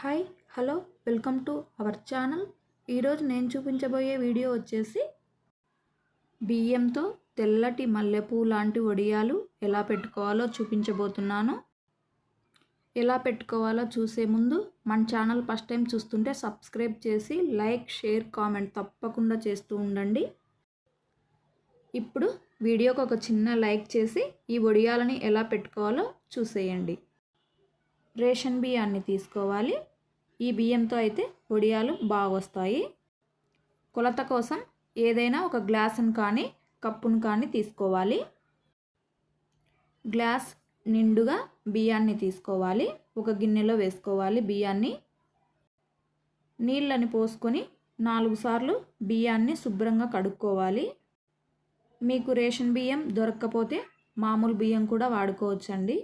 Hi hello welcome to our channel ఈరోజు నేను చూపించబోయే వీడియో వచ్చేసి బియ్యంతో తెల్లటి మల్లెపూ లాంటి వడియాలు ఎలా పెట్టుకోవాలో చూపించబోతున్నాను. ఎలా పెట్టుకోవాలో చూసే ముందు మన ఛానల్ ఫస్ట్ టైం చూస్తుంటే సబ్స్క్రైబ్ చేసి లైక్ షేర్ కామెంట్ తప్పకుండా చేస్తూ ఉండండి. ఇప్పుడు వీడియోకి ఒక చిన్న లైక్ చేసి ఈ వడియాలని ఎలా పెట్టుకోవాలో చూసేయండి. రేషన్ బియ్యాన్ని తీసుకోవాలి. ఈ బియ్యంతో అయితే వడియాలు బాగా వస్తాయి కొలత కోసం ఏదైనా ఒక గ్లాసును కానీ కప్పును కానీ తీసుకోవాలి. గ్లాస్ నిండుగా బియ్యాన్ని తీసుకోవాలి. ఒక గిన్నెలో వేసుకోవాలి బియ్యాన్ని. నీళ్ళని పోసుకొని నాలుగు సార్లు బియ్యాన్ని శుభ్రంగా కడుక్కోవాలి. మీకు రేషన్ బియ్యం దొరక్కపోతే మామూలు బియ్యం కూడా వాడుకోవచ్చండి.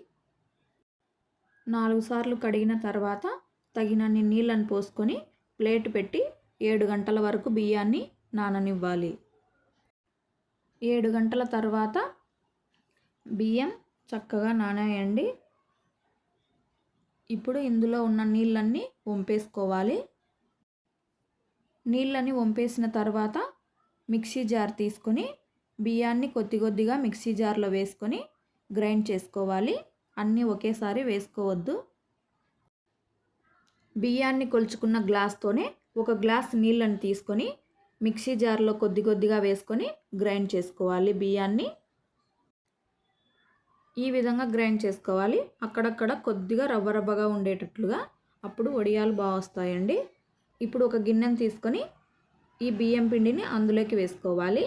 నాలుగు సార్లు కడిగిన తర్వాత తగినన్ని నీళ్ళని పోసుకొని ప్లేట్ పెట్టి ఏడు గంటల వరకు బియ్యాన్ని నాననివ్వాలి. ఏడు గంటల తర్వాత బియ్యం చక్కగా నానేయండి. ఇప్పుడు ఇందులో ఉన్న నీళ్ళన్నీ వంపేసుకోవాలి. నీళ్ళని వంపేసిన తర్వాత మిక్సీ జార్ తీసుకొని బియ్యాన్ని కొద్ది కొద్దిగా మిక్సీ జార్లో వేసుకొని గ్రైండ్ చేసుకోవాలి. అన్నీ ఒకేసారి వేసుకోవద్దు. బియ్యాన్ని కొలుచుకున్న గ్లాస్తోనే ఒక గ్లాస్ నీళ్ళని తీసుకొని మిక్సీ జార్లో కొద్ది కొద్దిగా వేసుకొని గ్రైండ్ చేసుకోవాలి బియ్యాన్ని. ఈ విధంగా గ్రైండ్ చేసుకోవాలి. అక్కడక్కడ కొద్దిగా రవ్వ రవ్వగా ఉండేటట్లుగా అప్పుడు వడియాలు బాగా వస్తాయండి. ఇప్పుడు ఒక గిన్నెను తీసుకొని ఈ బియ్యం పిండిని అందులోకి వేసుకోవాలి.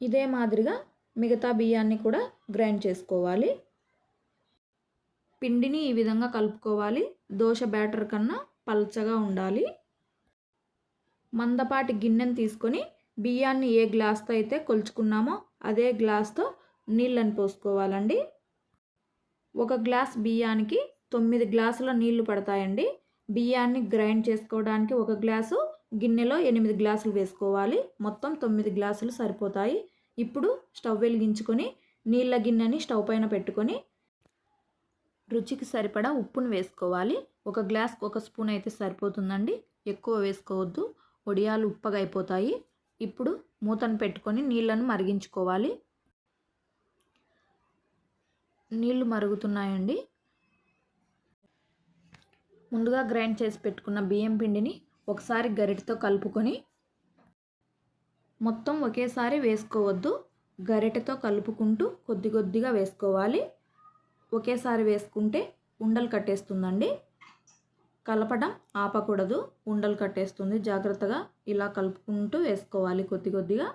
ఇదే మాదిరిగా మిగతా బియ్యాన్ని కూడా గ్రైండ్ చేసుకోవాలి. పిండిని ఈ విధంగా కలుపుకోవాలి. దోశ బ్యాటర్ కన్నా పల్చగా ఉండాలి. మందపాటి గిన్నెను తీసుకొని బియ్యాన్ని ఏ గ్లాస్తో అయితే కొలుచుకున్నామో అదే గ్లాస్తో నీళ్ళని పోసుకోవాలండి. ఒక గ్లాస్ బియ్యానికి తొమ్మిది గ్లాసుల నీళ్ళు పడతాయండి. బియ్యాన్ని గ్రైండ్ చేసుకోవడానికి ఒక గ్లాసు గిన్నెలో ఎనిమిది గ్లాసులు వేసుకోవాలి. మొత్తం తొమ్మిది గ్లాసులు సరిపోతాయి. ఇప్పుడు స్టవ్ వెలిగించుకొని నీళ్ళ గిన్నెని స్టవ్ పైన పెట్టుకొని రుచికి సరిపడా ఉప్పును వేసుకోవాలి. ఒక గ్లాస్కి ఒక స్పూన్ అయితే సరిపోతుందండి. ఎక్కువ వేసుకోవద్దు. వడియాలు ఉప్పగా అయిపోతాయి. ఇప్పుడు మూతను పెట్టుకొని నీళ్ళను మరిగించుకోవాలి. నీళ్ళు మరుగుతున్నాయండి. ముందుగా గ్రైండ్ చేసి పెట్టుకున్న బియ్యం పిండిని ఒకసారి గరిటతో కలుపుకొని మొత్తం ఒకేసారి వేసుకోవద్దు. గరిటతో కలుపుకుంటూ కొద్ది కొద్దిగా వేసుకోవాలి. ఒకేసారి వేసుకుంటే ఉండలు కట్టేస్తుందండి. కలపడం ఆపకూడదు ఉండలు కట్టేస్తుంది. జాగ్రత్తగా ఇలా కలుపుకుంటూ వేసుకోవాలి కొద్ది కొద్దిగా.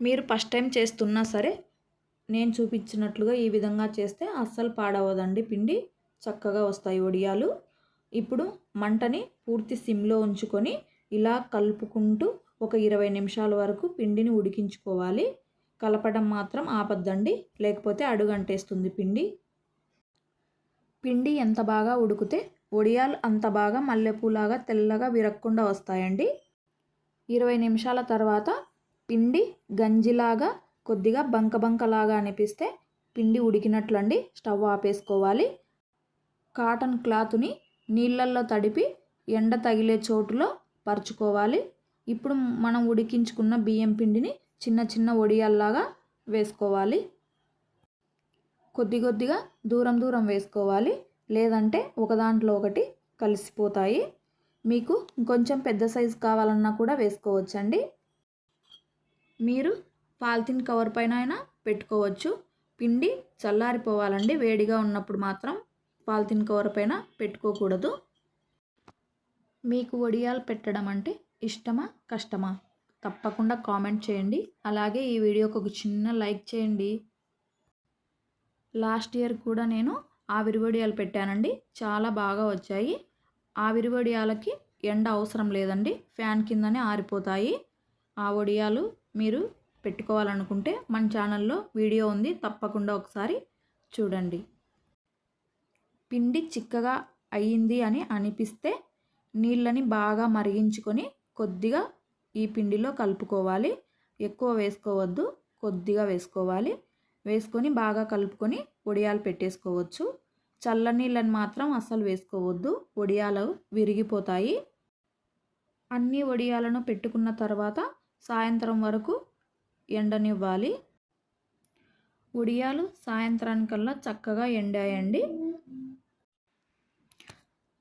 మీరు ఫస్ట్ టైం చేస్తున్నా సరే నేను చూపించినట్లుగా ఈ విధంగా చేస్తే అస్సలు పాడవదండి పిండి. చక్కగా వస్తాయి వడియాలు ఇప్పుడు మంటని పూర్తి సిమ్లో ఉంచుకొని ఇలా కలుపుకుంటూ ఒక ఇరవై నిమిషాల వరకు పిండిని ఉడికించుకోవాలి. కలపడం మాత్రం ఆపద్దండి. లేకపోతే అడుగంటేస్తుంది పిండి. పిండి ఎంత బాగా ఉడికితే ఒడియాలు అంత బాగా మల్లెపూలాగా తెల్లగా విరక్కుండా వస్తాయండి. ఇరవై నిమిషాల తర్వాత పిండి గంజిలాగా కొద్దిగా బంక బంకలాగా అనిపిస్తే పిండి ఉడికినట్లండి. స్టవ్ ఆపేసుకోవాలి. కాటన్ క్లాత్ని నీళ్ళల్లో తడిపి ఎండ తగిలే చోటులో పరుచుకోవాలి. ఇప్పుడు మనం ఉడికించుకున్న బియ్యం పిండిని చిన్న చిన్న వడియాల్లాగా వేసుకోవాలి. కొద్ది కొద్దిగా దూరం దూరం వేసుకోవాలి. లేదంటే ఒక దాంట్లో ఒకటి కలిసిపోతాయి. మీకు కొంచెం పెద్ద సైజు కావాలన్నా కూడా వేసుకోవచ్చండి. మీరు పాలిథిన్ కవర్ పైన అయినా పెట్టుకోవచ్చు. పిండి చల్లారిపోవాలండి. వేడిగా ఉన్నప్పుడు మాత్రం పాలిథిన్ కవర్ పైన పెట్టుకోకూడదు. మీకు వడియాలు పెట్టడం అంటే ఇష్టమా కష్టమా? తప్పకుండా కామెంట్ చేయండి. అలాగే ఈ వీడియోకి ఒక చిన్న లైక్ చేయండి. లాస్ట్ ఇయర్ కూడా నేను ఆవిరివడియాలు పెట్టానండి. చాలా బాగా వచ్చాయి. ఆవిరివడియాలకి ఎండ అవసరం లేదండి. ఫ్యాన్ కిందనే ఆరిపోతాయి. ఆ వడియాలు మీరు పెట్టుకోవాలనుకుంటే మన ఛానల్లో వీడియో ఉంది. తప్పకుండా ఒకసారి చూడండి. పిండి చిక్కగా అయ్యింది అని అనిపిస్తే నీళ్ళని బాగా మరిగించుకొని కొద్దిగా ఈ పిండిలో కలుపుకోవాలి. ఎక్కువ వేసుకోవద్దు. కొద్దిగా వేసుకోవాలి. వేసుకొని బాగా కలుపుకొని వడియాలు పెట్టేసుకోవచ్చు. చల్లనీళ్ళని మాత్రం అస్సలు వేసుకోవద్దు. వడియాలు విరిగిపోతాయి. అన్ని వడియాలను పెట్టుకున్న తర్వాత సాయంత్రం వరకు ఎండనివ్వాలి. వడియాలు సాయంత్రానికల్లా చక్కగా ఎండాయండి.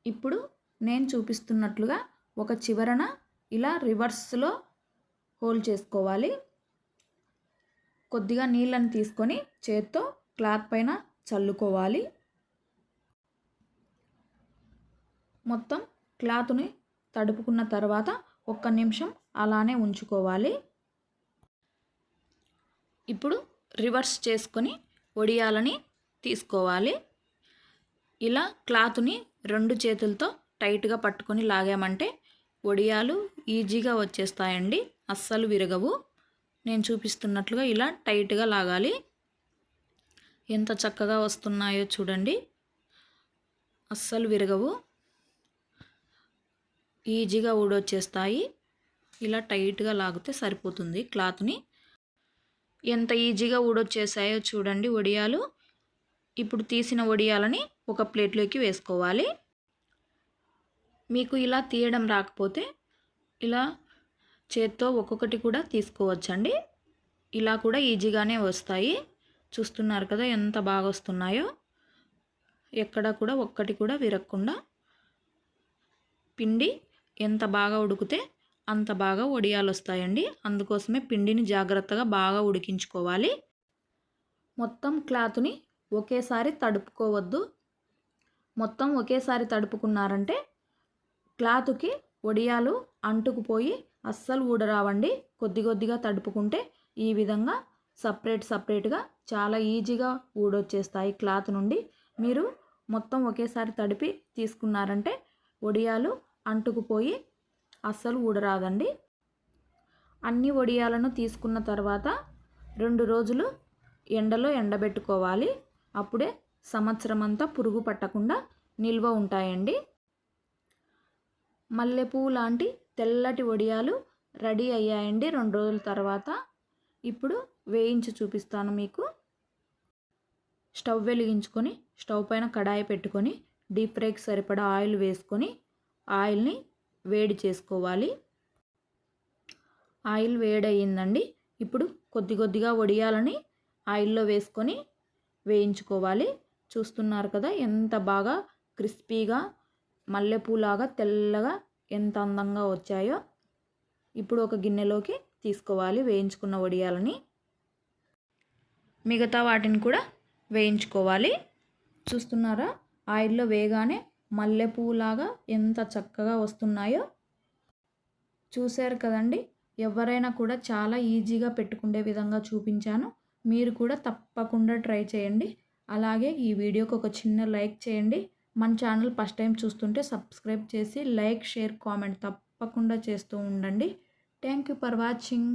ఇప్పుడు నేను చూపిస్తున్నట్లుగా ఒక చివరన ఇలా రివర్స్లో హోల్ చేసుకోవాలి. కొద్దిగా నీళ్ళని తీసుకొని చేత్తో క్లాత్ పైన చల్లుకోవాలి. మొత్తం క్లాత్ని తడుపుకున్న తర్వాత ఒక్క నిమిషం అలానే ఉంచుకోవాలి. ఇప్పుడు రివర్స్ చేసుకొని ఒడియాలని తీసుకోవాలి. ఇలా క్లాత్ని రెండు చేతులతో టైట్గా పట్టుకొని లాగామంటే వడియాలు ఈజీగా వచ్చేస్తాయండి. అస్సలు విరగవు. నేను చూపిస్తున్నట్లుగా ఇలా టైట్గా లాగాలి. ఎంత చక్కగా వస్తున్నాయో చూడండి. అస్సలు విరగవు. ఈజీగా ఊడొచ్చేస్తాయి. ఇలా టైట్గా లాగితే సరిపోతుంది క్లాత్ని. ఎంత ఈజీగా ఊడొచ్చేసాయో చూడండి వడియాలు ఇప్పుడు తీసిన వడియాలని ఒక ప్లేట్లోకి వేసుకోవాలి. మీకు ఇలా తీయడం రాకపోతే ఇలా చేత్తో ఒక్కొక్కటి కూడా తీసుకోవచ్చండి. ఇలా కూడా ఈజీగానే వస్తాయి. చూస్తున్నారు కదా ఎంత బాగా వస్తున్నాయో. ఎక్కడ కూడా ఒక్కటి కూడా విరగకుండా పిండి ఎంత బాగా ఉడికితే అంత బాగా వడియాలు వస్తాయండి అందుకోసమే పిండిని జాగ్రత్తగా బాగా ఉడికించుకోవాలి. మొత్తం క్లాత్ని ఒకేసారి తడుపుకోవద్దు. మొత్తం ఒకేసారి తడుపుకున్నారంటే క్లాత్కి వడియాలు అంటుకుపోయి అస్సలు ఊడరావండి. కొద్ది కొద్దిగా తడుపుకుంటే ఈ విధంగా సపరేట్ సపరేట్గా చాలా ఈజీగా ఊడొచ్చేస్తాయి క్లాత్ నుండి. మీరు మొత్తం ఒకేసారి తడిపి తీసుకున్నారంటే వడియాలు అంటుకుపోయి అస్సలు ఊడరాదండి. అన్ని వడియాలను తీసుకున్న తర్వాత రెండు రోజులు ఎండలో ఎండబెట్టుకోవాలి. అప్పుడే సంవత్సరం అంతా పురుగు పట్టకుండా నిల్వ ఉంటాయండి. మల్లెపూ లాంటి తెల్లటి వడియాలు రెడీ అయ్యాయండి రెండు రోజుల తర్వాత. ఇప్పుడు వేయించి చూపిస్తాను మీకు. స్టవ్ వెలిగించుకొని స్టవ్ పైన కడాయి పెట్టుకొని డీప్ ఫ్రైకి సరిపడా ఆయిల్ వేసుకొని ఆయిల్ని వేడి చేసుకోవాలి. ఆయిల్ వేడయ్యిందండి. ఇప్పుడు కొద్ది కొద్దిగా వడియాలని ఆయిల్లో వేసుకొని వేయించుకోవాలి. చూస్తున్నారు కదా ఎంత బాగా క్రిస్పీగా మల్లెపూలాగా తెల్లగా ఎంత అందంగా వచ్చాయో ఇప్పుడు ఒక గిన్నెలోకి తీసుకోవాలి వేయించుకున్న వడియాలని. మిగతా వాటిని కూడా వేయించుకోవాలి. చూస్తున్నారా? ఆయిల్లో వేగానే మల్లెపూలాగా ఎంత చక్కగా వస్తున్నాయో. చూశారు కదండి? ఎవరైనా కూడా చాలా ఈజీగా పెట్టుకునే విధంగా చూపించాను. మీరు కూడా తప్పకుండా ట్రై చేయండి. అలాగే ఈ వీడియోకి ఒక చిన్న లైక్ చేయండి. మన ఛానల్ ఫస్ట్ టైం చూస్తుంటే సబ్స్క్రైబ్ చేసి లైక్ షేర్ కామెంట్ తప్పకుండా చేస్తూ ఉండండి. Thank you for watching.